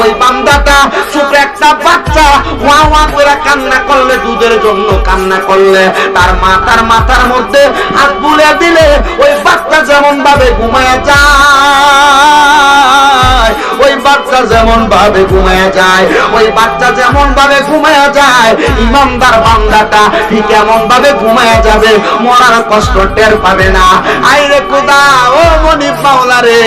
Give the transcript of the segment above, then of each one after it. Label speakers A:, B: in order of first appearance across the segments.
A: ওই বান্দাটা ছোট একটা বাচ্চা। ওয়া ওয়া করে কান্না করলে, দুধের জন্য কান্না করলে। তার মাথার মাথার মধ্যে হাত বুলে দিলে, ওই বাচ্চা যেমন ভাবে ঘুমায় যায়, ওই বাচ্চা যেমন ভাবে ঘুমায় যায়, ওই বাচ্চা যেমন ভাবে ঘুমায় যায়, ইমানদার বান্দাটা ঠিক এমন ভাবে ঘুমায় যাবে, মরার কষ্ট টের পাবে না। আইরে খোদা, ও মনি পাওলা রে,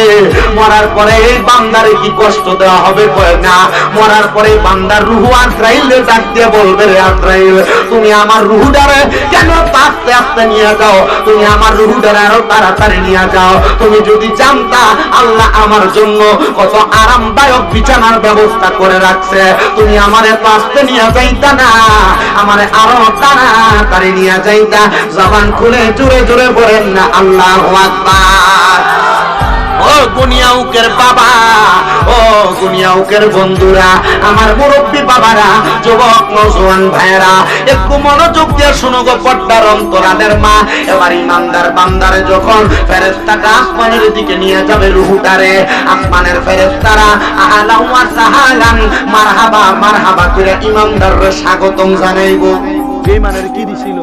A: মরার পরে এই বান্দারে কি কষ্ট দেওয়া হবে না? মরার পরে বান্দার রুহু আত্রাইলে ডাক দিয়ে বলবে রে আত্রাইল তুমি আমার রুহুটারে কেন আস্তে আস্তে নিয়ে যাও? তুমি আমার রুহুটারে আরও তাড়াতাড়ি নিয়ে যাও। তুমি যদি জানতা আল্লাহ আমার জন্য কত আরামদায়ক বিছানার ব্যবস্থা করে রাখছে, তুমি আমার এত আস্তে নিয়ে যাইতা না, আমার আরও তাড়াতাড়ি নিয়ে যাইতা। জবান খুলে জোরে জোরে বলেন না, আল্লাহ আকবার। ও গুনিয়াউকের বাবা, ও গুনিয়াউকের বন্ধুরা, আমার মুরব্বী বাবারা, যুবক নজওয়ান ভাইরা একটু মনোযোগ দিয়ে শুনো গো পর্দার অন্তরালের মা। এবার ইমানদার বান্দারে যখন ফেরেস্তাটা আসমানের দিকে নিয়ে যাবে রুহুটারে, আসমানের ফেরেস্তারা সাহালান, মারহাবা মারহাবা করে স্বাগতম
B: কি দিছিল?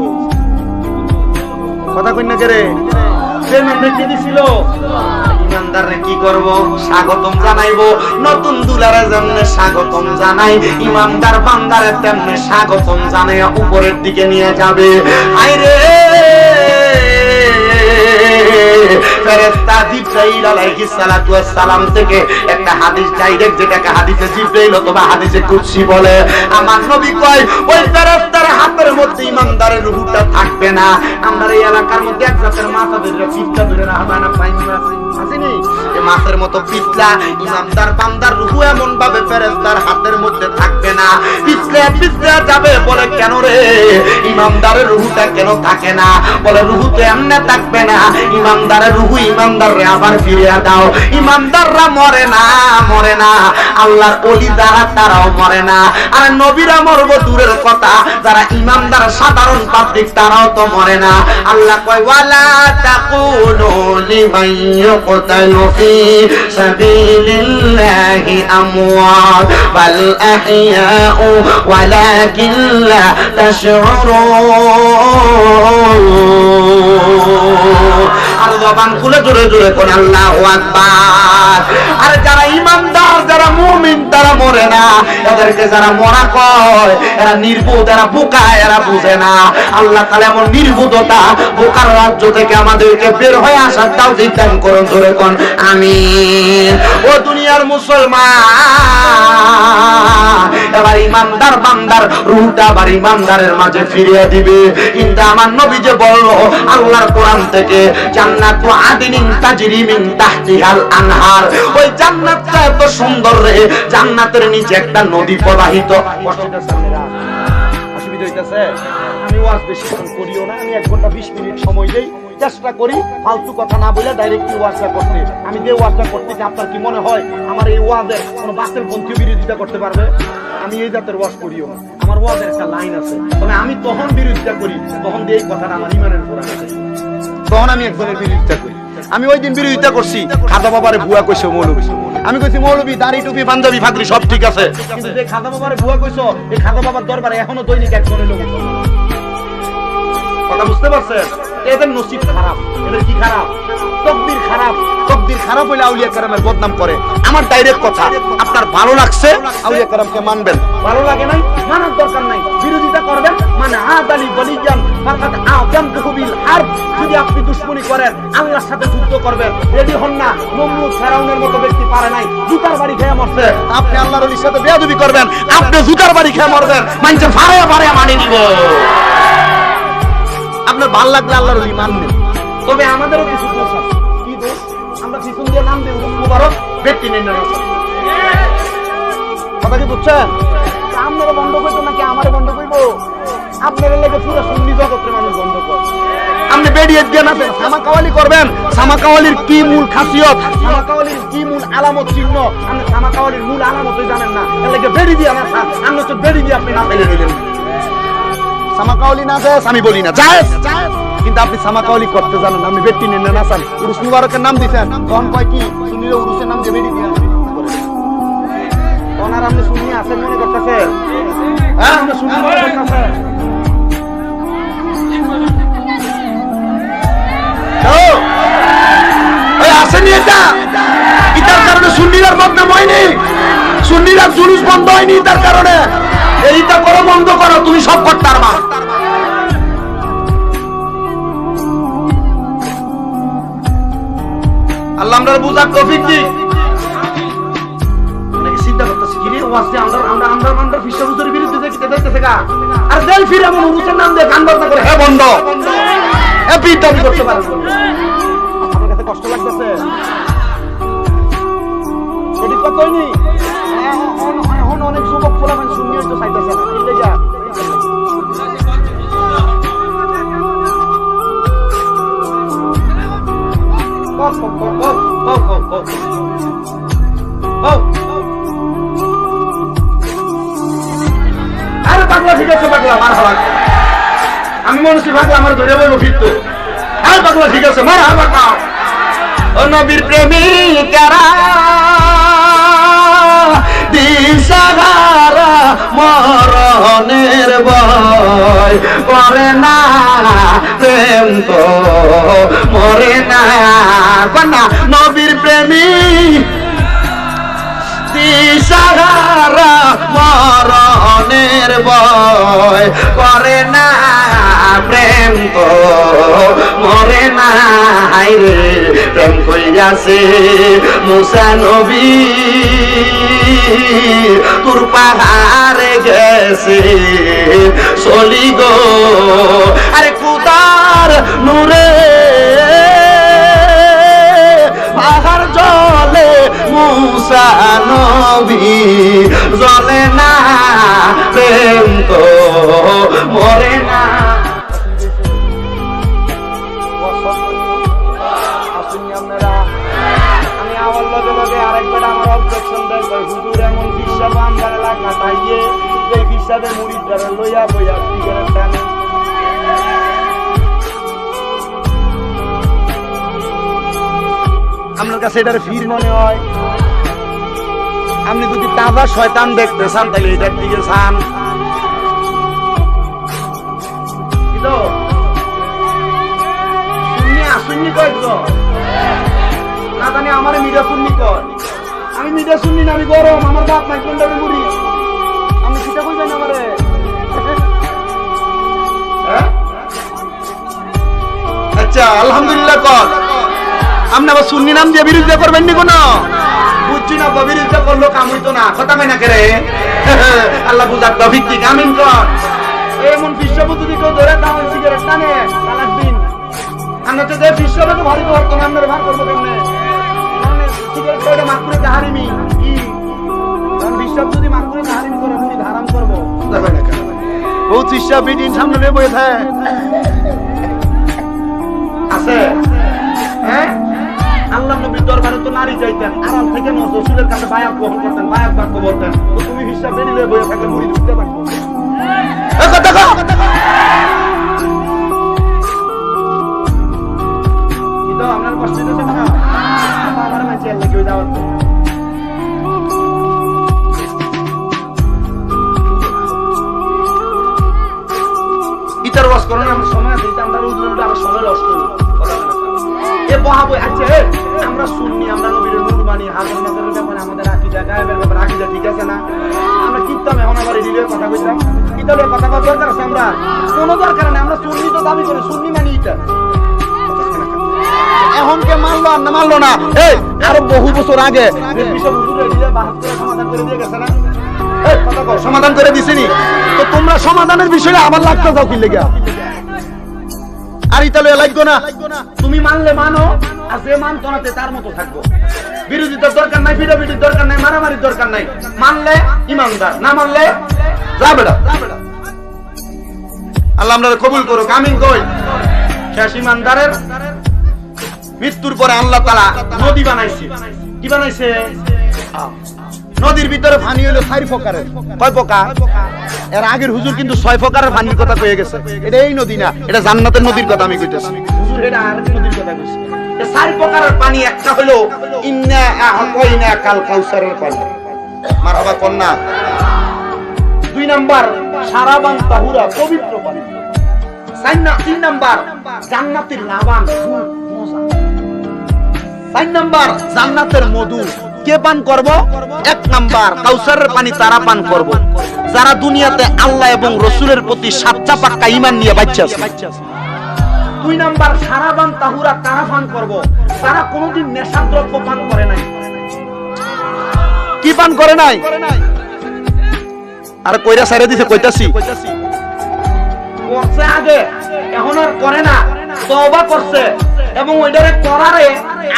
B: কথা না কে কি দিছিল?
A: ইমানদারে কি করব? স্বাগতম জানাইবো। নতুন দুলারের জন্য স্বাগতম জানাই, ইমানদার বান্দারে তেমনি স্বাগতম জানাই উপরের দিকে নিয়ে যাবে। আইরে! আমার হাতের মধ্যে ইমানদারের থাকবে না। আমরা এই এলাকার মধ্যে এক মাথা ধরে পিঠটা ধরে না পাইনি আসেনি এই মাছের মতো পিছলা। ইমানদার বান্দার রুহু এমন ভাবে ফেরেশতার হাতের মধ্যে থাকবে না। পিছলে পিছলে যাবে বলে কেন রে? ইমানদারের রুহুটা কেন থাকে না? বলে রুহু তো এমনে থাকবে না। ইমানদারের রুহু ইমানদাররে আবার ফিরিয়ে দাও। ইমানদাররা মরে না মরে না। আল্লাহর অলি যারা, তারাও মরে না। আর নবীরা মরবো দূরের কথা, যারা ইমানদার সাধারণ পাবলিক, তারাও তো মরে না। আল্লাহ কয়, ওয়ালা তাকুনু লিমান ইউকতালু ফি সাবিলিল্লাহি أموات بل أحياء ولكن لا تشعرون. আর জবান খুলে জোরে জোরে কোন আল্লাহ আর যারা ইমানদার যারা মুমিন, তারা মরে না। এদেরকে যারা মরা কয়, এরা নির্বোধ, এরা বোকা, এরা বুঝে না। আল্লাহ তাআলা এমন নির্বোধতা বোকার রাজ্য থেকে আমাদেরকে বের হয়ে আসার তাও দান করুন, জোরে কোন, আমিন। ও দুনিয়ার মুসলমান, এবার ইমানদার বান্দার রুহটা আবার ইমানদারের মাঝে ফিরিয়ে দিবে। কিন্তু আমার নবী যে বলল, আল্লাহর কোরআন থেকে, জান্নাত আদিনিন তাজরিমিং তাহতিহাল আনহার। ওই জান্নাতটা এত সুন্দর রে, জান্নাতের নিচে একটা নদী প্রবাহিত।
B: আমি ফালতু কথা না বলে করতে। আমি যে করতেছি আপনার কি মনে হয় আমার এই করতে পারবে? আমি এই করিও আমার একটা লাইন আছে, তবে আমি তখন বিরোধিতা করি, তখন দিয়ে এই কথাটা আমার ইমানের উপর আছে তখন আমি একজনের বিরোধিতা করি। আমি ওই দিন বিরোধিতা করছি। খাদা বাবারে বুয়া কইছে মৌলবী। আমি কইছি মৌলবী দাড়ি টুপি পাঞ্জাবি ফাকরি সব ঠিক আছে। কিন্তু যে খাদা বাবারে কইছো এই খাদা বাবার দরবারে এখনও দৈনিক একজনের লোক কথা বুঝতে পারছেন? এদের নসিব খারাপ এদের কি খারাপ? তকদির খারাপ। তকদির খারাপ হইলে আউলিয়া কারামের বদনাম করে। আমার ডাইরেক্ট কথা আপনার ভালো লাগছে আউলিয়া কারামকে মানবেন। ভালো লাগে নাই? মানার দরকার নাই। বিরোধিতা করবেন? মানে আদালি বলিজান ফাকাত আজম বিল হার, যদি আপনি দুশ্মনী করেন, আল্লাহর সাথে যুদ্ধ করবেন রেডি হন না নমরুদ ফেরাউনের মতো ব্যক্তি পারে নাই, জুতার বাড়ি খেয়ে মরছে। আপনি আল্লাহর ওলির সাথে বেয়াদবি করবেন, আপনি জুতার বাড়ি খেয়ে মরবেন, মানুষের ফাড়াইয়া ফাড়াইয়া মানি দিব। আপনার ভালো লাগলে আল্লাহর ওলি মানবেন। তবে আমাদেরও কিছু দোষ আছে। কি দোষ? আমরা পিছন দিয়ে নাম দেব মুবারক ব্যক্তি নেই না কথা কি বুঝছেন? আপনারা বন্ধ করতো করব পুরো আপনি বেরিয়ে দিয়ে না সামা কাওয়ালি করবেন। সামা কাওয়ালির কি মূল খাসিয়ত? সামা কাওয়ালির কি মূল আলামত চিহ্ন? আপনি সামা কাওয়ালির মূল আলামতই জানেন না। এর লেগে বেরি দিয়ে আমার আপনি তো বেরি দিয়ে আপনি না দিলেন সামাকাওয়ালি না আমি বলি না। কিন্তু আপনি করতে জানেন আপনি ব্যক্তি নেন না উরুস মুবারকের নাম দিছেন কয় কি? সুনীল উরুসের নাম দিয়ে বেরিয়ে দিয়ে আপনার আপনি শুনিয়ে আছেন মনে করতেছে বন্ধ হয়নি তার কারণে। এইটা করো, বন্ধ করো, তুমি সব করতার মা। আল্লাহ, আমরা বুঝার তফিক ওয়াজে আমরা আমরা বিরুদ্ধে দেখতে দেখতেছে গা আর দেল ফিরে এমন হুজুরের নাম দিয়ে গান বাজনা করে। হ্যাঁ বন্ধ। হ্যাপি দাবি করতে পারেন আমার কাছে কষ্ট লাগতেছে। এটি কতই নি এখন অনেক যুবক ফলাফল শুনি হয়তো চাইতেছে। না এই লেগা কও, কও, কও, কও, কও, কও, ঠিক আছে, পাগলা আমার ধরে বলব আরে পাগলা, ঠিক আছে, মার হাওয়া ও নবীর প্রেমিকারা দিশাহারা মরণের করে না, প্রেম তো মরে না। কন্যা, নবীর প্রেমিক দিশাহারা মরণের ভয় করে না, প্রেম তো মরে না রে, প্রেম কইয়াছে মুসা নবী। তোর পাহাড়ে গেছে, চলি গো। আরে কুতার নূরে, পাহাড় জলে মুসা নবী। জলে না প্রেম তো মরে আপনার কাছে এটার ফির মনে হয়? আপনি যদি তাজা শয়তান দেখতে চান, তাহলে এটার দিকে চান। আমার আমি আমার সেটা আমারে। হ্যাঁ? আচ্ছা আলহামদুলিল্লাহ কর। আপনি আবার সুন্নি নাম দিয়ে বিরোধিতা করবেন নি কোনো? না তো বিরোধিতা করল, কাম হইতো না। কথা মাইনা করে আল্লাহ বুঝার তফিক দিক আমিন কর এমন বিশ্ববুদ্ধ দিকে ধরে দাম সিগারেট টানে, তালাক দিন। আমরা তো যে বিশ্ববুদ্ধ ভারী করতো না আমরা ভার করব কেমনে? মানে সিগারেট কি? বিশ্ব যদি মাক করে হারিমি করে তুমি ধারাম করব। বহুত শিষ্যা বিদিন আছে। নবীর দরবারে তো নারী চাইতেন আড়াল থেকে নজর কাছে বায়াত গ্রহণ করতেন, বায়াত বাক্য বলতেন। তো তুমি হিসাব বেরিয়ে বয়ে থাকলে মুড়ি ঢুকতে পারতো না। এই, আরও বহু বছর আগে। সমাধান করে না দিছেনি। তো তোমরা সমাধানের বিষয়ে আবার লাগতে যাও কি লেগে? না। তুমি মানলে মানো, আর যে না তার মতো থাকব। বিরোধিতার দরকার নাই, বিরোধিতার দরকার নাই, মারামারির দরকার নাই। মানলে ইমানদার, না মানলে যা বেড়া। আল্লাহ আমরা কবুল করো কামিং কই। শেষ ইমানদারের মৃত্যুর পরে আল্লাহ তালা নদী বানাইছে। কি বানাইছে? নদীর ভিতরে পানি হলো চার প্রকারের। কয় প্রকার? এর আগের হুজুর কিন্তু ছয় প্রকারের পানির কথা কয়ে গেছে। এটা এই নদী না, এটা জান্নাতের নদীর কথা আমি কইতেছি। হুজুর, এটা আর নদীর কথা কইছে। এ চার প্রকারের পানি, একটা হলো ইন্না আহকাইনা কাল কাউসারের পানি। মারহাবা কন্যা। দুই নাম্বার, সারাবান তাহুরা, পবিত্র পানি। চার না- তিন নাম্বার, জান্নাতের লাবান মজা। চার নাম্বার, জান্নাতের মধু। কে পান করব? এক নাম্বার, কাউসারের পানি তারা পান করব। যারা দুনিয়াতে আল্লাহ এবং রসুলের প্রতি সাচ্চা পাক্কা ইমান নিয়ে বাচ্চা দুই নাম্বার সারাবান তাহুরা তারা পান করব। তারা কোনোদিন নেশাদ্রব্য পান করে নাই। কি পান করে নাই? আর কইরা সাইরে দিছে, কইতাছি। করছে আগে, এখন আর করে না। তওবা করছে। এবং ওইটারে করারে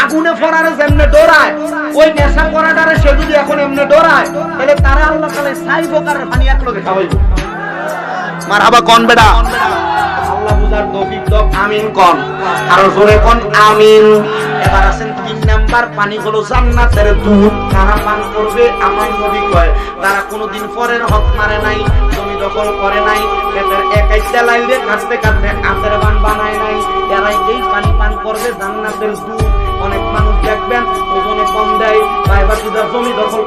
B: আগুনে ফরারে যেমনে ডরায় ওই নেশা করাটারে সে যদি এখন এমনে ডরায় তাহলে তারা আল্লাহ তাআলা সাই প্রকারের পানি এক লগে খাওয়াইব মারহাবা কোন বেডা আল্লাহ বুঝার তৌফিক আমিন কোন। আর জোরে কোন আমিন। এবার আছেন তিন নাম্বার পানি হলো জান্নাতের দুধ। কারা পান করবে আমার নবী কয় তারা কোনোদিন পরের হক মারে নাই দখল করে নাই। ক্ষেতের একাই তেলাইলে কাটতে কাটতে আতের বান বানায় নাই। এরাই এই পানি পান করবে জান্নাতের দুধ। অনেক মানুষ দেখবেন ওজনে কম দেয়। বাইবা সুদার জমি দখল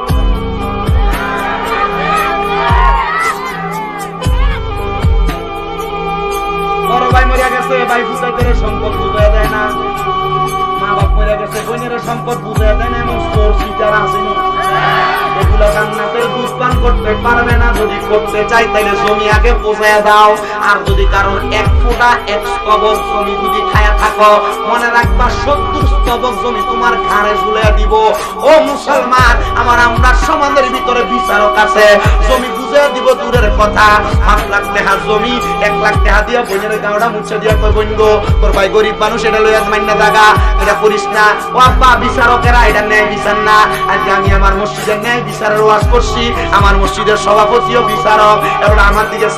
B: সম্পদ বুঝাই দেয় না। মা বাপ মরিয়া গেছে সম্পদ বুঝাই দেয় না, এমন চোর, সিটার আসেনি এগুলো দাও। আর যদি কারণ এক ফোঁটা, এক স্তবক জমি যদি খায়া থাকো, মনে রাখবা সত্তর স্তবক জমি তোমার ঘাড়ে ঝুলে দিব। ও মুসলমান, আমার আমরা সমাজের ভিতরে বিচারক আছে। জমি বুঝে দিব দূরের কথা। পাঁচ লাখ জমি, এক লাখ দিয়া মুছে দিয়া কই গো? তোর ভাই গরিব মানুষ, এটা লইয়া এটা করিস না। ও আব্বা এটা ন্যায় বিচার না। আজকে আমি আমার মসজিদের ন্যায় বিচারের ওয়াজ করছি। আমার মসজিদের সভাপতিও বিচারক আমার দিকে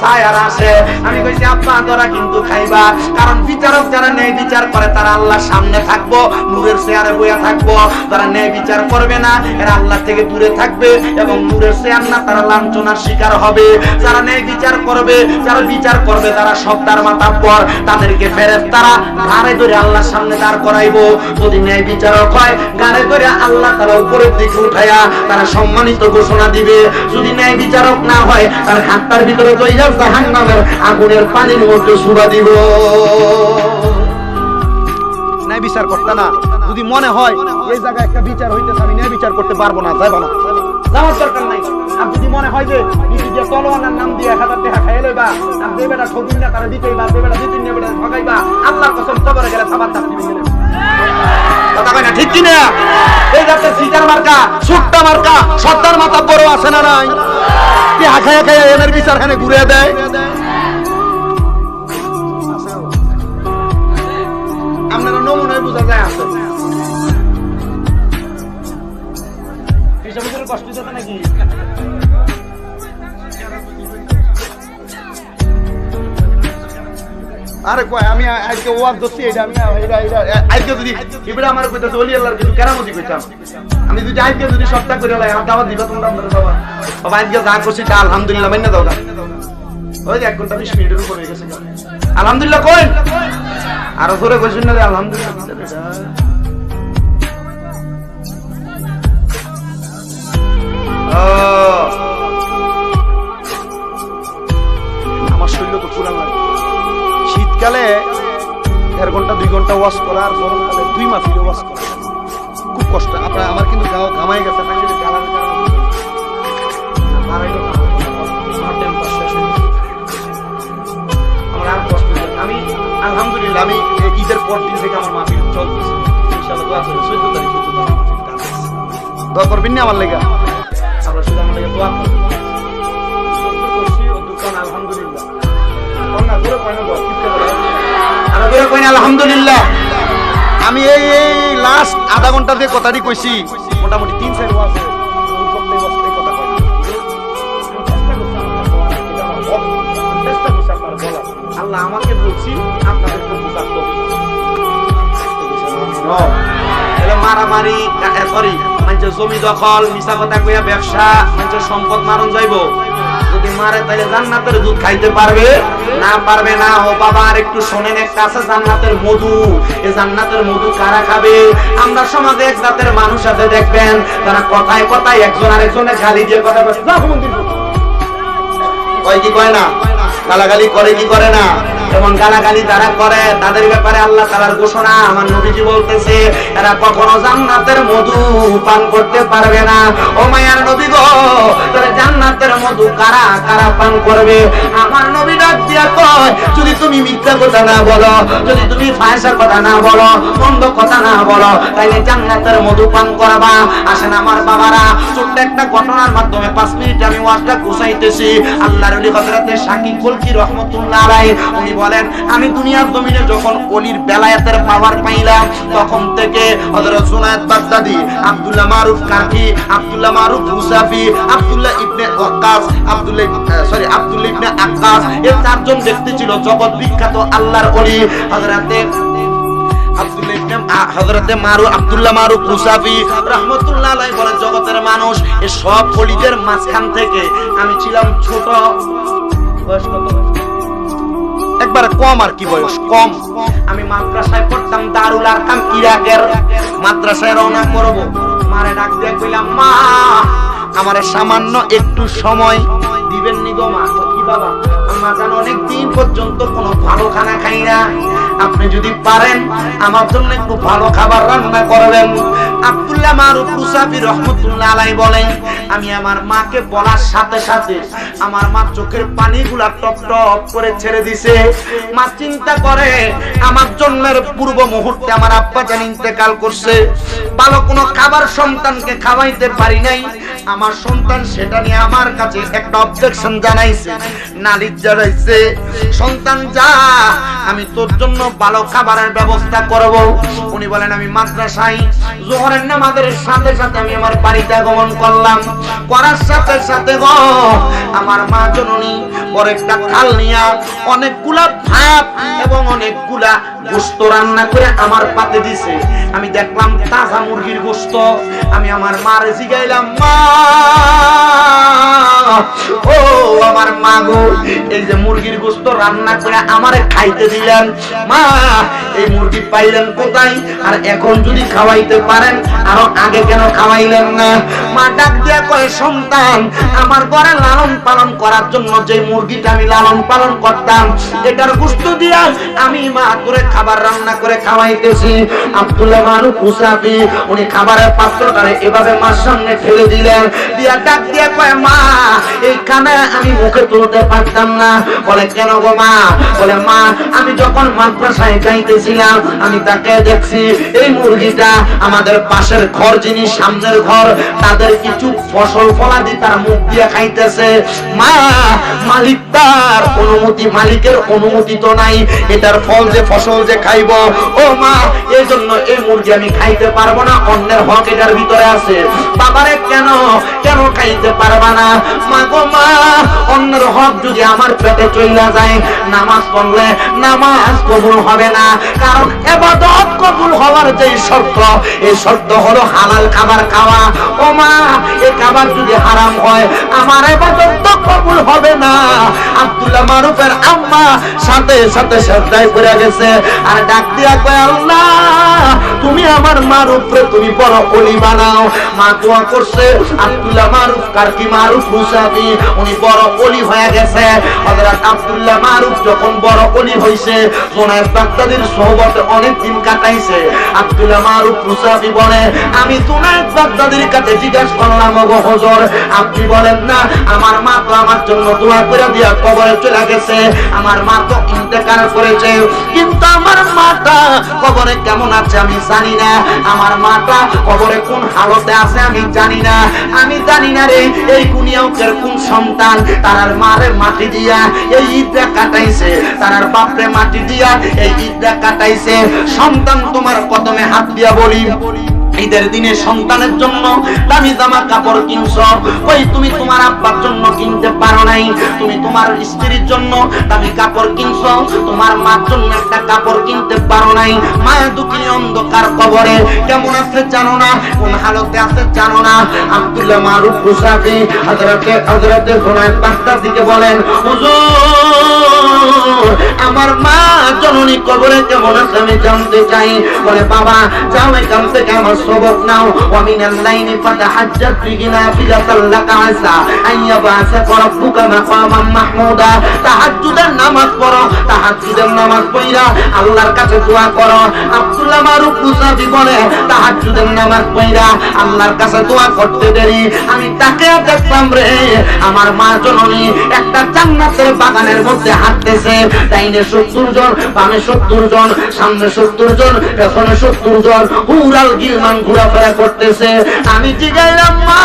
B: আসে। আমি কইছি, আব্বা, তোরা কিন্তু খাইবা। কারণ বিচারক যারা ন্যায় বিচার করে, তারা আল্লাহর সামনে থাকব, নূরের চেয়ারে বইয়া থাকব। তারা ন্যায় বিচার করবে না, এরা আল্লাহ থেকে দূরে থাকবে এবং নূরের চেয়ার না, তারা লাঞ্ছনার শিকার হবে যারা ন্যায় বিচার করবে যারা বিচার করবে তারা সপ্তাহ মাথার পর তাদেরকে ফেরত তারা ঘাড়ে ধরে আল্লাহর সামনে দাঁড় করাইবো। যদি ন্যায় বিচারক হয় ঘাড়ে ধরে আল্লাহ তারা উপরের দিকে উঠাইয়া তারা সম্মানিত ঘোষণা দিবে। যদি ন্যায় বিচারক না হয় তার হাতটার ভিতরে লইয়া জাহান নামের আগুনের পানির মধ্যে সুবা দিব। ন্যায় বিচার করতে না। যদি মনে হয় এই জায়গায় একটা বিচার হইতেছে আমি ন্যায় বিচার করতে পারব না যাব না। যাওয়ার দরকার নাই। যদি মনে হয় যে নিজে যে তলোয়ানার নাম দিয়ে এক হাজার টাকা খাইয়ে লইবা? আর যে বেটা ঠগুন না, তারা দিতেই বা, যে বেটা দিতেই না, বেটা ঠগাইবা। আল্লাহর কসম, কবরে গেলে সাবার চাকরি গেলে। আপনারা নমুনায় বোঝা যায় আছে। করে কষ্ট নাকি? আরে কয়, আমি আজকে ওয়াজ ধরছি এটা আমি এটা এটা আজকে যদি এবারে আমার কইতাছে, ওলি আল্লাহর কিছু কেরামতি কইতাম। আমি যদি আজকে যদি সপ্তাহ করে লাই, আমার দাওয়াত দিবা তোমরা আপনারা বাবা। বাবা, আজকে যা করছি তা আলহামদুলিল্লাহ, মাইনা দাও ওই এক ঘণ্টা বিশ মিনিটের উপর হয়ে গেছে আলহামদুলিল্লাহ, কই? আর ধরে কইছেন না আলহামদুলিল্লাহ আমার শরীর তো পুরান লাগে। শীতকালে দেড় ঘণ্টা, দুই ঘণ্টা ওয়াশ করা আর গরমকালে দুই মাস ওয়াশ করা। খুব কষ্ট। আপনার, আমার কিন্তু ঘামাই গেছে আমি, আলহামদুলিল্লাহ, আমি ঈদের পর দিন থেকে আমার মাহফিল চলতেছে। ইনশাআল্লাহ আমার না আমার লেগা? আমরা শুধু লেগে দোয়া সত্য করছি ও দোকান আলহামদুলিল্লাহ। আলহামদুলিল্লাহ। আমি এই এই লাস্ট আধা ঘণ্টা দিয়ে কথাটি কইছি। মোটামুটি তিন, চার ওয়াজ আল্লাহ আমাকে বলছি তাহলে মারামারি সরি মানুষের জমি দখল মিশা কথা কইয়া ব্যবসা, মানুষের সম্পদ মারণ যাইব। যদি মারে তাহলে জান্নাতের দুধ খাইতে পারবে? না পারবে না। ও বাবা, আর একটু শোনেন, একটা আছে জান্নাতের মধু। এই জান্নাতের মধু কারা খাবে? আমরা সমাজে এক জাতের মানুষ আছে, দেখবেন, তারা কথায় কথায় একজন আরেকজনের গালি দিয়ে কথা বলে
A: কয় কি কয় না? গালাগালি করে কি করে না? যেমন গালাগালি তারা করে, তাদের ব্যাপারে আল্লাহ তালার ঘোষণা। আমার নবীজি বলতেছে, এরা কখনো জান্নাতের মধু পান করতে পারবে না। ও মায়ার নবী গো, তারা জান্নাতের মধু কারা কারা পান করবে? আমার নবী ডাক দিয়া কয়, যদি তুমি মিথ্যা কথা না বলো, যদি তুমি ফায়সার কথা না বলো বন্ধ কথা না বলো, তাইলে জান্নাতের মধু পান করবা। আসেন আমার বাবারা, ছোট্ট একটা ঘটনার মাধ্যমে পাঁচ মিনিট আমি ওয়াজটা গুছাইতেছি। আল্লাহর ওলি হযরতে শাকিব রহমতুল্লাহ আলাইহি, উনি বলেন, আমি দুনিয়ার জমিনে যখন অলির বেলায়েতের পাওয়ার পাইলাম, তখন থেকে বাগদাদি, আব্দুল্লাহ মারুফ কারকি আব্দুল্লাহ মারুফ মুসাফি, আব্দুল্লাহ ইবনে ওয়াক্কাস, আব্দুল্লাহ সরি আব্দুল্লাহ ইবনে আক্কাস এই চারজন ব্যক্তি ছিল জগৎ বিখ্যাত আল্লাহর ওলি হযরতে আ- মারু মারুফ মুসাফি রাহমাতুল্লাহ আলাইহি জগতের মানুষ এই সব অলিদের মাঝখান থেকে আমি ছিলাম ছোট। বয়স কত? একবার কম আর কি বয়স? কম। আমি মাদ্রাসায় পড়তাম দারুল আর কাম ইরাকের। মাদ্রাসায় রওনা করব। মারে ডাক দিয়ে কইলাম, মা, আমারে সামান্য একটু সময় দিবেন নি গো মা। কি বাবা আমার জানো অনেক দিন পর্যন্ত কোনো ভালো খানা খাই না। আপনি যদি পারেন, আমার জন্য একটু ভালো খাবার রান্না করবেন আব্দুল্লাহ মারুফ মুসাফি রহমতুল্লাহ আলাই বলেন, আমি আমার মাকে বলার সাথে সাথে আমার মা চোখের পানিগুলা টপ টপ করে ছেড়ে দিছে। মা চিন্তা করে, আমার জন্মের পূর্ব মুহূর্তে আমার আব্বা জান ইন্তেকাল করছে। ভালো কোনো খাবার সন্তানকে খাওয়াইতে পারি নাই আমার সন্তান সেটা নিয়ে আমার কাছে একটা অবজেকশন জানাইছে, নালিশ জানাইছে। সন্তান যা, আমি তোর জন্য ভালো খাবারের ব্যবস্থা করব। উনি বলেন, আমি মাদ্রাসায় জোহরের নামাজের সাথে সাথে আমি আমার বাড়িতে আগমন করলাম। করার সাথে সাথে গো, আমার মা জননী বড় একটা থাল নিয়া অনেকগুলা ভাত এবং অনেকগুলা গোস্ত রান্না করে আমার পাতে দিছে। আমি দেখলাম তাজা মুরগির গোস্ত। আমি আমার মারে জিগাইলাম, মা ও আমার মা গো, এই যে মুরগির গোস্ত রান্না করে আমারে খাইতে দিলেন। মা, এই মুরগি পাইলেন কোথায়? আর এখন যদি খাওয়াইতে পারেন, আরও আগে কেন খাওয়াইলেন না? মা ডাক দিয়া কয়, সন্তান, আমার ঘরে লালন পালন করার জন্য যে মুরগিটা আমি লালন পালন করতাম, এটার গোস্ত দিয়া আমি মা করে খাবার রান্না করে খাওয়াইতেছি। আব্দুল্লাহ মানু মুসাফি উনি খাবারের পাত্রটারে এভাবে মার সামনে ফেলে দিলেন। আমি মুখে তুলতে পারতাম না। বলে, কেন গো মা? বলে, মা, আমি যখন মাদ্রাসায় যাইতেছিলাম, আমি তাকে দেখছি, এই মুরগিটা আমাদের পাশের ঘর, যিনি সামনের ঘর, তাদের কিছু ফসল তার মুখ দিয়ে খাইতেছে। মা, মালিক তার অনুমতি, মালিকের অনুমতি তো নাই, এটার ফল যে, ফসল যে খাইব। ও মা এই জন্য এই মুরগি আমি খাইতে পারব না, অন্যের হক এটার ভিতরে আছে। বাবারে, কেন? কেন খাইতে পারবা না? মা গো মা, অন্যের হক যদি আমার পেটে চইলা যায়, নামাজ পড়লে নামাজ কবুল হবে না। কারণ এবাদত কবুল হওয়ার যে শর্ত, এই শর্ত হলো হালাল খাবার খাওয়া। ও মা এই খাবার যদি হারাম হয়, আমার এবাদত তো কবুল হবে না। আব্দুল্লাহ মারুফের আম্মা সাথে সাথে শ্রদ্ধায় পড়ে গেছে। আর ডাক দিয়া কয়, আল্লাহ, তুমি আমার মারুফরে তুমি বড় অলি বানাও। মা দোয়া করছে আব্দুল্লাহ মারুফ, কার কি মারুফ মুসাফি উনি বড় অলি হয়ে গেছে। হযরত আব্দুল্লাহ মারুফ যখন বড় অলি হইছে জোনায়েদ বাগদাদির সোহবতে অনেক দিন কাটাইছে। আব্দুল্লাহ মারুফ মুসাফি বলে, আমি জোনায়েদ বাগদাদির কাছে জিজ্ঞাসা করলাম, ওগো হুজুর, আপনি বলেন না, আমার মা তো আমার জন্য দোয়া করে দিয়া কবরে চলে গেছে, আমার মা তো ইন্তেকাল করেছে। কিন্তু আমার মাটা কবরে কেমন আছে আমি জানি না, আমার মাটা কবরে কোন হালতে আছে আমি জানি না আমি জানি না রে, এই কুনিয়াউকের কোন সন্তান। তারার মারে মাটি দিয়া এই ঈদটা কাটাইছে। তারার বাপরে মাটি দিয়া এই ঈদটা কাটাইছে। সন্তান তোমার কদমে হাত দিয়া বলি। ঈদের দিনে সন্তানের জন্য দামি জামা কাপড় কিনছ। ওই তুমি তোমার আব্বার জন্য কিনতে পারো নাই। তুমি তোমার স্ত্রীর জন্য দামি কাপড় কিনছ। তোমার মার জন্য একটা কাপড় কিনতে পারো নাই। মায়ের দুঃখী অন্ধকার কবরে কেমন আছে জানো না? কোন হালতে আছে জানো না? আব্দুল্লাহ মারুফ মুসাফি হযরতে হযরতে জোনায়েদ বাগদাদ দিকে বলেন আমার মা জননী কবরে কেমন আছে আমি জানতে চাই। বলে, বাবা, যাও এখান থেকে আমার সবক নাও ومن الليل فتحجت في নাফিলাতাল لك عسى আইয়া يبعثك ربك مقاما محمودا. تحجدا নামাজ تحجدا তাহাজ্জুদের আল্লাহর কাছে দোয়া করো। আব্দুল্লাহ মারুফ মুসাফি বলে তাহাজ্জুদের নামাজ পড়া আল্লাহর কাছে দোয়া করতে দেরি। আমি তাকে দেখলাম রে, আমার মা জননী একটা জান্নাতের বাগানের মধ্যে হাঁটতেছে। ডাইনে সত্তর জন, বামে সত্তর জন, সামনে সত্তর জন, পেছনে সত্তর জন, হুরাল গিলমান ঘোরাফেরা করতেছে। আমি জিগাইলাম, মা,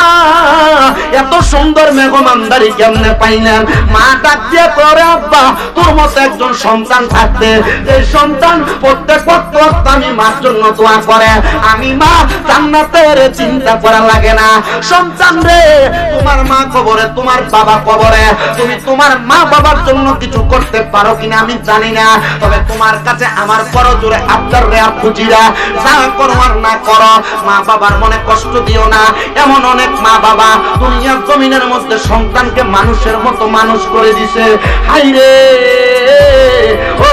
A: এত সুন্দর মেঘমানদারি কেমনে পাইলেন মা ডাক করে আব্বা, তোর মতো একজন সন্তান থাকতে। যে সন্তান প্রত্যেক ওয়াক্ত আমি মার জন্য দোয়া করে। আমি, মা, জান্নাতের চিন্তা করা লাগে না। সন্তান রে, তোমার মা কবরে, তোমার বাবা কবরে। তুমি তোমার মা বাবার জন্য কিছু করতে পারো কিনা আমি জানি না। তবে তোমার কাছে আমার করো আবদার রে আপুজিরা যা করো আর না করো। মা বাবার মনে কষ্ট দিও না। এমন অনেক মা বাবা দুনিয়ার জমিনের মধ্যে সন্তানকে মানুষের মতো মানুষ করে দিছে। হাই রে! ও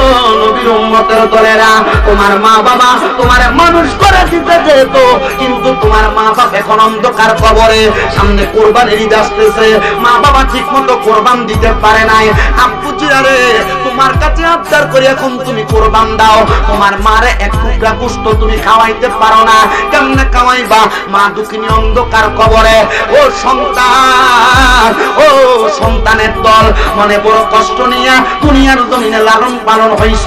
A: দলেরা তোমার মা বাবা তোমার মানুষ করে দিতে যেত, কিন্তু তোমার মা বাবা এখন অন্ধকার কবরে, সামনে কোরবানির ঈদ আসতেছে। মা বাবা ঠিক মতো কোরবান দিতে পারে নাই। আব্বু তোমার কাছে আবদার করে এখন তুমি কোরবান দাও। তোমার মারে এক টুকরা গুস্ত তুমি খাওয়াইতে পারো না। কেমনে খাওয়াইবা? মা দুঃখিনী অন্ধকার কবরে। ও সন্তান, ও সন্তানের দল, মনে বড় কষ্ট নিয়ে দুনিয়ার জমিনে লালন পালন হইছ।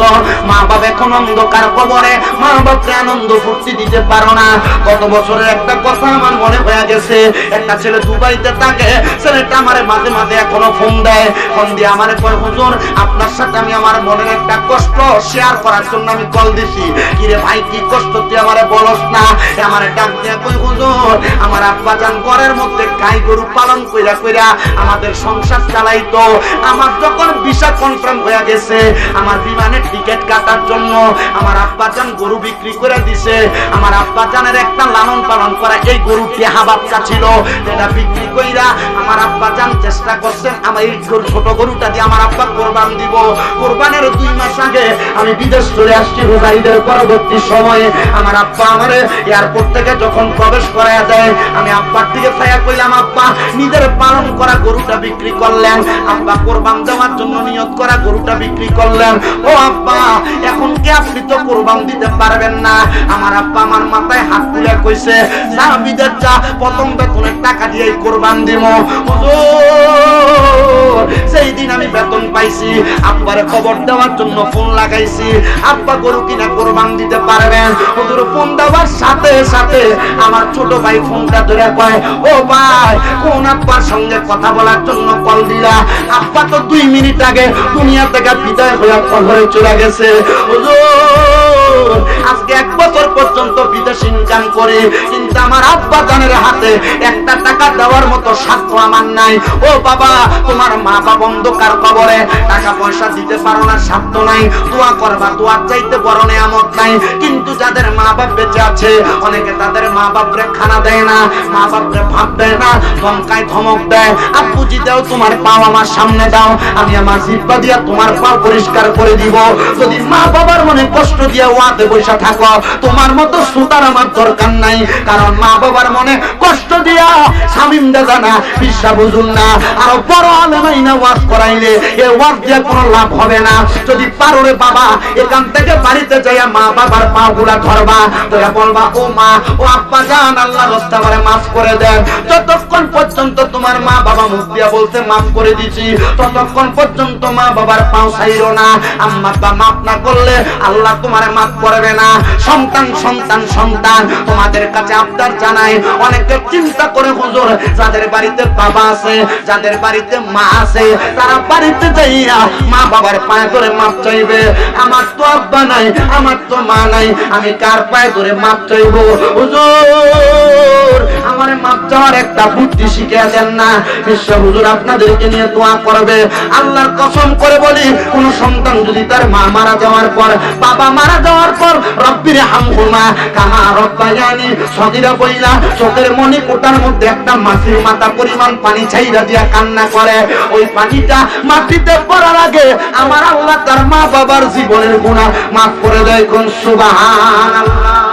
A: মা বাবা এখন অন্ধকার কবরে। মা বাবাকে আনন্দ ফুর্তি দিতে পারো না। গত বছরের একটা কথা আমার মনে হয়ে গেছে। একটা ছেলে দুবাইতে থাকে। ছেলেটা আমারে মাঝে মাঝে এখনও ফোন দেয়। ফোন দিয়ে আমারে কয়, হুজুর, আপনার সাথে আমি আমার মনের একটা কষ্ট শেয়ার করার জন্য আমি কল দিছি। কিরে ভাই, কি কষ্ট? তুই আমারে বলস না। আমারে ডাক দিয়া কই হুজুর, আমার আব্বা জান ঘরের মধ্যে গাই গরু পালন কইরা কইরা আমাদের সংসার চালাইতো। আমার যখন ভিসা কনফার্ম হয়ে গেছে, আমার বিমানের টিকিট কাটার জন্য। আমার আব্বা জান গরু বিক্রি করে দিছে। আমার আব্বা জানের একটা লালন পালন করা এই গরুটি হাবাবটা ছিল? এটা বিক্রি কইরা আমার আব্বা জান চেষ্টা করছেন, আমার এই গরু ছোট গরুটা দিয়ে আমার আব্বা কোরবান দিব। কোরবানের দুই মাস আগে আমি বিদেশ চলে আসছি রোজাইদের পরবর্তী সময়ে। আমার আব্বা আমারে এয়ারপোর্ট থেকে যখন প্রবেশ করায় দেয়, আমি আব্বার দিকে ছায়া কইলাম, আব্বা, নিজের পালন করা গরুটা বিক্রি করলেন। আব্বা কোরবান দেওয়ার জন্য নিয়ত করা গরুটা বিক্রি করলেন। ও আব্বা এখন কি আপনি তো কোরবান দিতে পারবেন না। আমার আব্বা আমার মাথায় হাত তুলে কইছে, যা যা, প্রথম বেতনের টাকা দিয়ে কোরবান দিব। সেই দিন আমি বেতন পাইছি খবর দেওয়ার জন্য ফোন লাগাইছি। আব্বা গরু কিনা কোরবান দিতে পারবেন? ফোন দেওয়ার সাথে সাথে আমার ছোট ভাই ফোনটা ধরে কয়, ও ভাই, কোন আব্বার সঙ্গে কথা বলার জন্য কল দিলা? আব্বা তো দুই মিনিট আগে দুনিয়া থেকে বিদায় হয়ে কবরে চলে গেছে। হুজুর Oh. আজকে এক বছর পর্যন্ত বিদেশ ইনকাম করে, কিন্তু আমার আব্বা জানের হাতে একটা টাকা দেওয়ার মতো সাধ্য আমার নাই। ও বাবা, তোমার মা বাবা অন্ধকার কবরে, টাকা পয়সা দিতে পারো না সাধ্য নাই। দোয়া করবা দোয়া চাইতে বড় নেয়ামত নাই। কিন্তু যাদের মা বাপ বেঁচে আছে, অনেকে তাদের মা বাপরে খানা দেয় না, মা বাপরে ভাত দেয় না ধমকায় ধমক দেয়। আব্বুজি দাও তোমার পাও আমার সামনে দাও, আমি আমার জিব্বা দিয়া তোমার পাও পরিষ্কার করে দিব। যদি মা বাবার মনে কষ্ট দিয়া তোমার মতো সুতার আমার দরকার নাই। কারণ মা বাবার মনে কষ্ট দিয়া না বুঝুন না। বড় না করাইলে এ দিয়ে কোনো লাভ হবে না। যদি পারো রে বাবা, এখান থেকে বাড়িতে যাইয়া মা বাবার পা গুলা ধরবা। তোরা বলবা ও মা, ও জান আল্লাহ রস্তা মাফ করে দেন। যতক্ষণ পর্যন্ত তোমার মা বাবা মুখ দিয়া বলতে মাফ করে দিছি, ততক্ষণ পর্যন্ত মা বাবার পাও ছাইরো না। আম্মা মাফ না করলে আল্লাহ তোমার মাফ করবে না। সন্তান সন্তান সন্তান, তোমাদের কাছে আবদার জানাই। অনেকে চিন্তা করে, হুজুর, যাদের বাড়িতে বাবা আছে, যাদের বাড়িতে মা আছে, তারা বাড়িতে যাইয়া মা বাবার পায়ে ধরে মাপ চাইবে। আমার তো আব্বা নাই, আমার তো মা নাই, আমি কার পায়ে ধরে মাপ চাইব? হুজুর, আমার মাপ চাওয়ার একটা বুদ্ধি শিখিয়ে দেন না। বিশ্ব হুজুর আপনাদেরকে নিয়ে দোয়া করবে। আল্লাহর কসম করে বলি, কোন সন্তান যদি তার মা মারা যাওয়ার পর বাবা মারা যাওয়ার পর রব্বির কামা রব্বায়ানি বইলা চোখের মনি কোটার মধ্যে একটা মাছির মাথা পরিমাণ পানি ছাইরা দিয়া কান্না করে। ওই পানিটা মাটিতে পড়ার আগে আমার আল্লাহ তার মা বাবার জীবনের গুণা মাফ করে দেয়। কোন সুবাহ আল্লাহ